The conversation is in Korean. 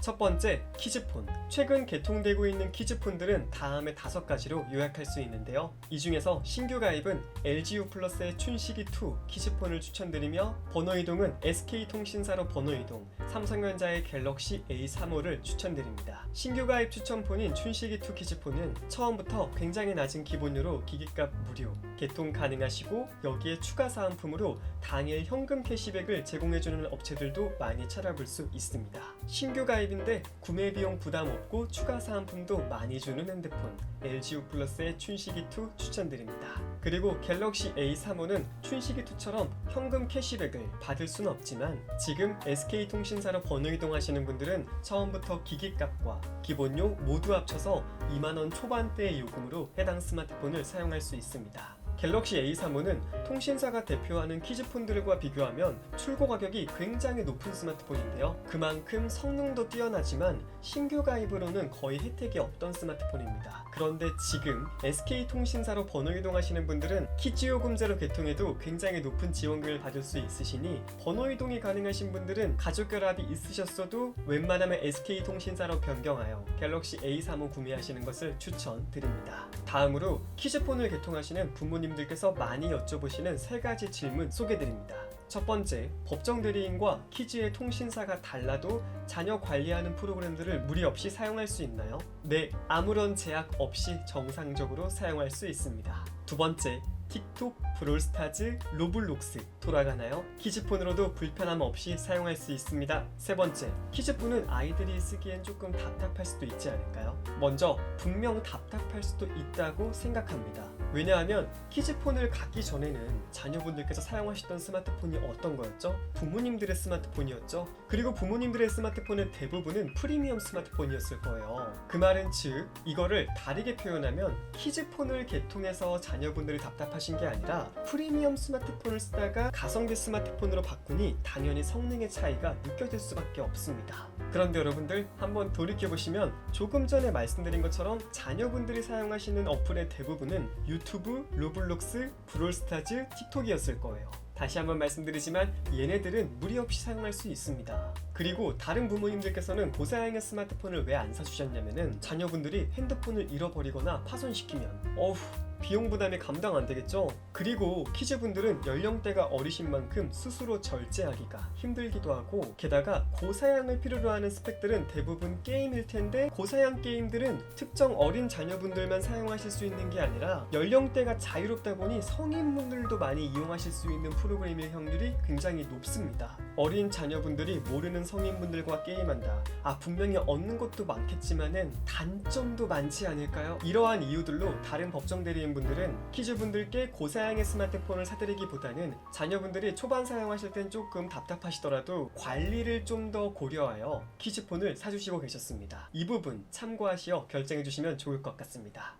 첫 번째, 키즈폰. 최근 개통되고 있는 키즈폰들은 다음에 다섯 가지로 요약할 수 있는데요. 이 중에서 신규 가입은 LGU 플러스의 춘식이2 키즈폰을 추천드리며 번호 이동은 SK통신사로 번호 이동, 삼성전자의 갤럭시 A35를 추천드립니다. 신규 가입 추천폰인 춘식이2 키즈폰은 처음부터 굉장히 낮은 기본료로 기기값 무료, 개통 가능하시고 여기에 추가 사은품으로 당일 현금 캐시백을 제공해주는 업체들도 많이 찾아볼 수 있습니다. 신규 가입 인데 구매 비용 부담 없고 추가 사은품도 많이 주는 핸드폰 LGU 플러스의 춘식이2 추천드립니다. 그리고 갤럭시 A35는 춘식이2처럼 현금 캐시백을 받을 순 없지만 지금 SK통신사로 번호 이동하시는 분들은 처음부터 기기값과 기본료 모두 합쳐서 2만원 초반대의 요금으로 해당 스마트폰을 사용할 수 있습니다. 갤럭시 A35는 통신사가 대표하는 키즈폰들과 비교하면 출고 가격이 굉장히 높은 스마트폰인데요. 그만큼 성능도 뛰어나지만 신규 가입으로는 거의 혜택이 없던 스마트폰입니다. 그런데 지금 SK통신사로 번호 이동하시는 분들은 키즈 요금제로 개통해도 굉장히 높은 지원금을 받을 수 있으시니 번호 이동이 가능하신 분들은 가족 결합이 있으셨어도 웬만하면 SK통신사로 변경하여 갤럭시 A35 구매하시는 것을 추천드립니다. 다음으로 키즈폰을 개통하시는 부모님 들께서 많이 여쭤보시는 세 가지 질문 소개드립니다. 첫 번째, 법정 대리인과 키즈의 통신사가 달라도 자녀 관리하는 프로그램들을 무리 없이 사용할 수 있나요? 네, 아무런 제약 없이 정상적으로 사용할 수 있습니다. 두 번째, 틱톡, 브롤스타즈, 로블록스 돌아가나요? 키즈폰으로도 불편함 없이 사용할 수 있습니다. 세 번째, 키즈폰은 아이들이 쓰기엔 조금 답답할 수도 있지 않을까요? 먼저 분명 답답할 수도 있다고 생각합니다. 왜냐하면 키즈폰을 갖기 전에는 자녀분들께서 사용하셨던 스마트폰이 어떤 거였죠? 부모님들의 스마트폰이었죠? 그리고 부모님들의 스마트폰의 대부분은 프리미엄 스마트폰이었을 거예요. 그 말은 즉, 이거를 다르게 표현하면 키즈폰을 개통해서 자녀분들이 답답하신 게 아니라 프리미엄 스마트폰을 쓰다가 가성비 스마트폰으로 바꾸니 당연히 성능의 차이가 느껴질 수밖에 없습니다. 그런데 여러분들 한번 돌이켜보시면 조금 전에 말씀드린 것처럼 자녀분들이 사용하시는 어플의 대부분은 유튜브, 로블록스, 브롤스타즈, 틱톡이었을 거예요. 다시 한번 말씀드리지만 얘네들은 무리 없이 사용할 수 있습니다. 그리고 다른 부모님들께서는 고사양의 스마트폰을 왜 안 사주셨냐면은 자녀분들이 핸드폰을 잃어버리거나 파손시키면 어후 비용 부담이 감당 안 되겠죠? 그리고 키즈분들은 연령대가 어리신 만큼 스스로 절제하기가 힘들기도 하고 게다가 고사양을 필요로 하는 스펙들은 대부분 게임일 텐데 고사양 게임들은 특정 어린 자녀분들만 사용하실 수 있는 게 아니라 연령대가 자유롭다 보니 성인분들도 많이 이용하실 수 있는 프로 그램일 확률이 굉장히 높습니다. 어린 자녀분들이 모르는 성인분들과 게임한다. 아 분명히 얻는 것도 많겠지만은 단점도 많지 않을까요? 이러한 이유들로 다른 법정 대리인 분들은 키즈분들께 고사양의 스마트폰을 사드리기보다는 자녀분들이 초반 사용하실 땐 조금 답답하시더라도 관리를 좀 더 고려하여 키즈폰을 사주시고 계셨습니다. 이 부분 참고하시어 결정해 주시면 좋을 것 같습니다.